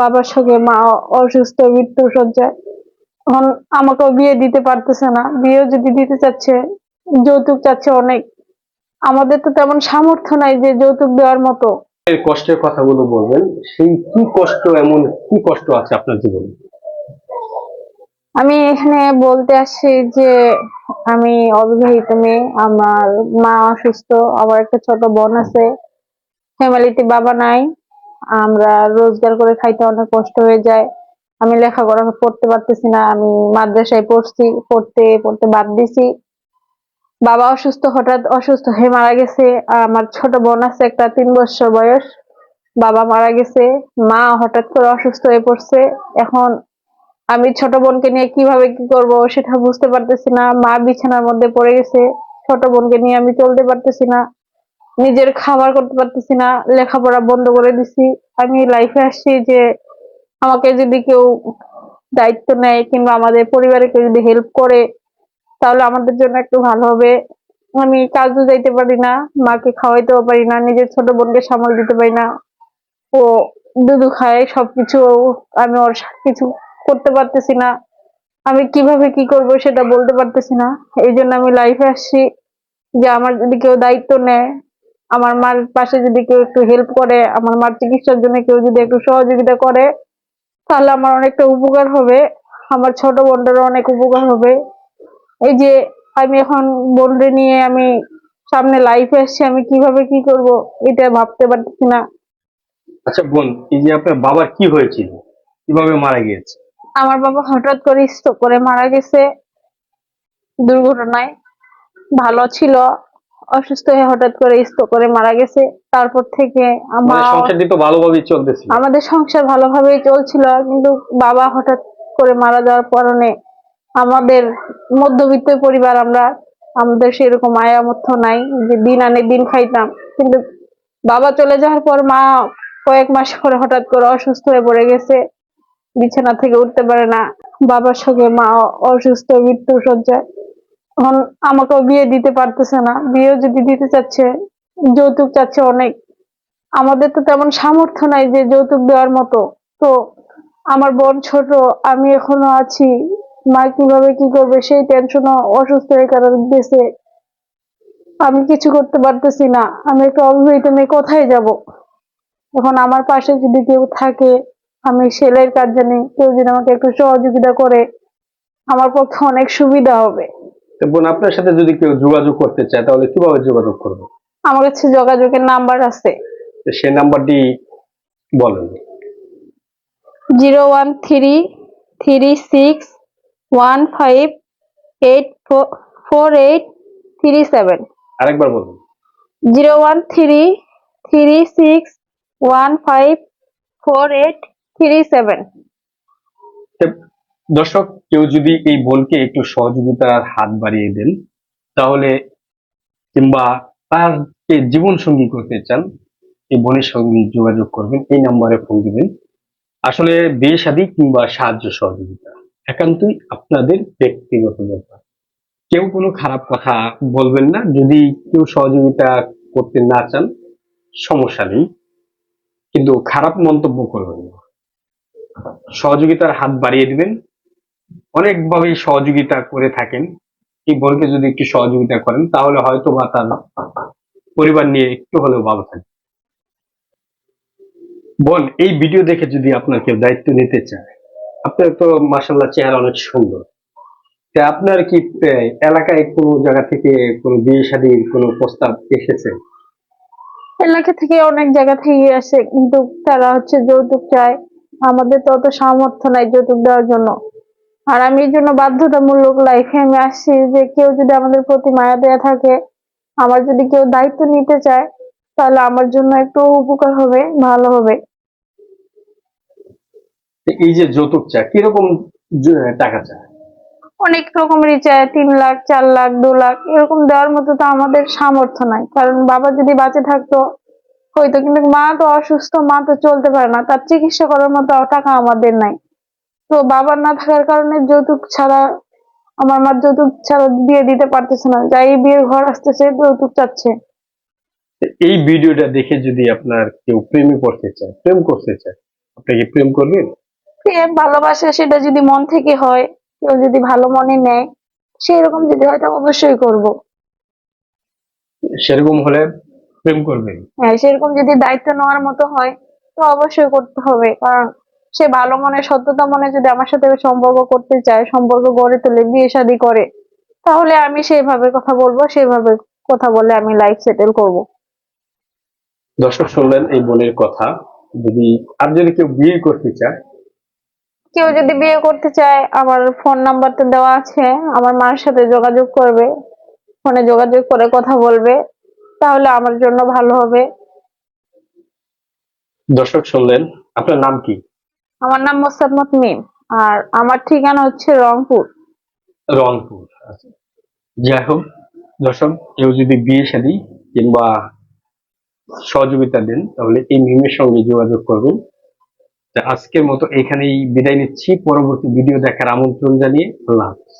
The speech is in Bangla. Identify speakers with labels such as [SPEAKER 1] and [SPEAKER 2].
[SPEAKER 1] বাবার সঙ্গে মা অসুস্থ মৃত্যু সজ্জায় এখন আমাকেও বিয়ে দিতে পারতেছে না। বিয়েও যদি দিতে চাচ্ছে যৌতুক চাচ্ছে অনেক। আমাদের তো তেমন সামর্থ্য নাই যে যৌতুক দেওয়ার মতো।
[SPEAKER 2] এর কষ্টের কথাগুলো বলবেন সেই কি কষ্ট এমন কি কষ্ট আছে আপনার জীবনে?
[SPEAKER 1] আমি এখানে বলতে আসছি যে আমি অবিবাহিত মেয়ে আমার মা অসুস্থ আমার একটা ছোট বোন আছে। ফ্যামিলিতে বাবা নাই। আমরা রোজগার করে খাইতে অনেক কষ্ট হয়ে যায়। আমি লেখাপড়া পড়তে পারতেছি না, আমি মাদ্রাসায় পড়ছি, পড়তে পড়তে বাদ দিছি। বাবা অসুস্থ, হঠাৎ অসুস্থ হয়ে মারা গেছে। আমার ছোট বোন আছে একটা তিন বছর বয়স, বাবা মারা গেছে। মা হঠাৎ করে অসুস্থ হয়ে পড়ছে। এখন আমি ছোট বোনকে নিয়ে কীভাবে কি করব সেটা বুঝতে পারতেছি না। মা বিছানার মধ্যে পড়ে গেছে। ছোট বোনকে নিয়ে আমি চলতে পারতেছি না। নিজের খাবার করতে পারতেছি না, লেখাপড়া বন্ধ করে দিছি। আমি লাইফে আসছি যে আমাকে যদি কেউ দায়িত্ব নেয় কিংবা আমাদের পরিবারে কেউ যদি হেল্প করে, তাহলে আমাদের জন্য একটু ভালো হবে। আমি কাজও যাইতে পারি না, মাকে খাওয়াইতেও পারি না, নিজের ছোট বোনকে সামাল দিতে পারি না। ও দুধু খায়, সবকিছু আমি ওর কিছু করতে পারতেছি না। আমি কীভাবে কি করব সেটা বলতে পারতেছি না। এই জন্য আমি লাইফে আসছি যে আমার যদি কেউ দায়িত্ব নেয় আমার মার পাশে যদি কেউ একটু হেল্প করে আমার মার চিকিৎসার জন্য কেউ যদি একটু সহযোগিতা করে তাহলে আমার অনেকটা উপকার হবে। আমার ছোট বোনটারও অনেক উপকার হবে। এই যে আমি এখন বোনরে নিয়ে আমি সামনে লাইফে আসছি আমি কীভাবে কি করব এটা ভাবতে পারছি না।
[SPEAKER 2] আচ্ছা বোন এই যে আপনার বাবার কি হয়েছিল? কীভাবে মারা গিয়েছে?
[SPEAKER 1] আমার বাবা হঠাৎ করে স্ট্রোক করে মারা গেছে। দুর্ঘটনায় ভালো ছিল। অসুস্থ হয়ে হঠাৎ করে স্ট্রোক করে মারা গেছে। তারপর থেকে
[SPEAKER 2] মানে
[SPEAKER 1] আমার
[SPEAKER 2] ভালোভাবেই চলতেছিল।
[SPEAKER 1] আমাদের সংসার ভালোভাবেই চলছিল কিন্তু বাবা হঠাৎ করে মারা যাওয়ার কারণে আমাদের মধ্যবিত্ত পরিবার আমরা আমাদের সেরকম আয় সামর্থ্য নাই যে দিন আনে দিন খাইতাম। কিন্তু বাবা চলে যাওয়ার পর মা কয়েক মাস পরে হঠাৎ করে অসুস্থ হয়ে পড়ে গেছে। বিছানা থেকে উঠতে পারে না। বাবার সঙ্গে মা অসুস্থ মৃত্যু সজ্জায় এখন আমাকেও বিয়ে দিতে পারতেছে না, বিয়েও যদি দিতে চাচ্ছে, যৌতুক চাচ্ছে অনেক। আমাদের তো তেমন সামর্থ্য নাই যে যৌতুক দেওয়ার মতো। তো আমার বোন ছোট, আমি এখনও আছি, মা কীভাবে কি করবে সেই টেনশন অসুস্থ হয়ে কারণ গেছে। আমি কিছু করতে পারতেছি না, আমি একটা অবিবাহিত মেয়ে, কোথায় যাব? এখন আমার পাশে যদি কেউ থাকে, আমি সেলাইয়ের কাজ জানি, কেউ যদি আমাকে একটু সহযোগিতা করে, আমার পক্ষে অনেক সুবিধা হবে।
[SPEAKER 2] বোন আপনার সাথে যদি কেউ যোগাযোগ করতে চায় তাহলে কীভাবে যোগাযোগ করবে?
[SPEAKER 1] আমার কাছে যোগাযোগের নাম্বার আছে।
[SPEAKER 2] সেই নাম্বারটি বলেন।
[SPEAKER 1] Zero one three three six one five eight four eight three seven.
[SPEAKER 2] আরেকবার বলুন।
[SPEAKER 1] Zero one three three six one five four eight three seven.
[SPEAKER 2] দর্শক, কেউ যদি এই বোনকে একটু সহযোগিতার হাত বাড়িয়ে দেন, তাহলে কিংবা তারকে জীবন সঙ্গী করতে চান, এই বোনের সঙ্গে যোগাযোগ করবেন, এই নাম্বারে ফোন দিবেন। আসলে বিয়ে শাদী কিংবা সাহায্য সহযোগিতা একান্তই আপনাদের ব্যক্তিগত ব্যাপার। কেউ কোনো খারাপ কথা বলবেন না, যদি কেউ সহযোগিতা করতে না চান, সমস্যা নেই। কিন্তু খারাপ মন্তব্য করবেন না। সহযোগিতার হাত বাড়িয়ে দিবেন অনেকভাবেই সহযোগিতা করে থাকেন। এই বোনকে যদি একটু সহযোগিতা করেন, তাহলে হয়তো বা তার পরিবার নিয়ে একটু হলেও ভালো থাকবে। বোন, এই ভিডিও দেখে যদি আপনার কেউ দায়িত্ব নিতে চায়, আপনার তো মাসাল্লাহ চেহারা অনেক সুন্দর। তা আপনার কি এলাকায় কোনো জায়গা থেকে কোনো বিয়ে শাদীর কোনো প্রস্তাব এসেছে?
[SPEAKER 1] এলাকা থেকে অনেক জায়গা থেকে আসে, কিন্তু তারা হচ্ছে যৌতুক চায়। আমাদের তো অত সামর্থ্য নাই যৌতুক দেওয়ার জন্য। আর আমি এই জন্য বাধ্যতামূলক লাইফে আমি আসছি যে কেউ যদি আমাদের প্রতি মায়া দেয়া থাকে আমার যদি কেউ দায়িত্ব নিতে চায় তাহলে আমার জন্য একটু উপকার হবে ভালো হবে।
[SPEAKER 2] এই যে যৌতুক চায় কীরকম টাকা চায়?
[SPEAKER 1] অনেক রকমেরই চায় তিন লাখ চার লাখ দু লাখ এরকম দেওয়ার মতো তো আমাদের সামর্থ্য নাই। কারণ বাবা যদি বাঁচে থাকতো হয়তো কিন্তু মা তো অসুস্থ মা তো চলতে পারে না। তার চিকিৎসা করার মতো টাকা আমাদের নাই। তো বাবার না থাকার কারণে যৌতুক ছাড়া আমার মা যৌতুক ছাড়া বিয়ে দিতে পারতেছে না। যাই বিয়ের ঘর আসতেছে যৌতুক চাচ্ছে।
[SPEAKER 2] এই ভিডিওটা দেখে যদি আপনার কেউ প্রেমে পড়তে চায় প্রেম করতে চায় আপনি কি প্রেম করবেন?
[SPEAKER 1] প্রেম ভালোবাসা সেটা যদি মন থেকে হয় কেউ যদি ভালো মনে নেয় সেরকম যদি হয় তা অবশ্যই করব।
[SPEAKER 2] সেরকম হলে প্রেম করবেন?
[SPEAKER 1] হ্যাঁ সেরকম যদি দায়িত্ব নেওয়ার মতো হয় তো অবশ্যই করতে হবে কারণ সে ভালো মনে সত্যতা মনে যদি আমার সাথে সম্পর্ক করতে চায় সম্পর্ক গড়ে তোলে বিয়ে শাদী করে তাহলে আমি সেইভাবে কথা বলব সেভাবে কথা বলে আমি লাইফ সেটেল করব।
[SPEAKER 2] দর্শক শুনলেন এই বোনের কথা। যদি আর যদি কেউ বিয়ে করতে চায়?
[SPEAKER 1] কেউ যদি বিয়ে করতে চায় আমার ফোন নাম্বারটা দেওয়া আছে আমার মার সাথে যোগাযোগ করবে ফোনে যোগাযোগ করে কথা বলবে তাহলে আমার জন্য ভালো হবে।
[SPEAKER 2] দর্শক শুনলেন আপনার নাম কি?
[SPEAKER 1] আমার নাম মোসাম্মদ মিম আর আমার ঠিকানা হচ্ছে রংপুর।
[SPEAKER 2] রংপুর আচ্ছা। যাই হোক, দর্শক, কেউ যদি বিয়ে শাদী কিংবা সহযোগিতা দেন, তাহলে এই মিমের সঙ্গে যোগাযোগ করবেন। আজকের মতো এখানেই বিদায় নিচ্ছি। পরবর্তী ভিডিও দেখার আমন্ত্রণ জানিয়ে আল্লাহ হাফেজ।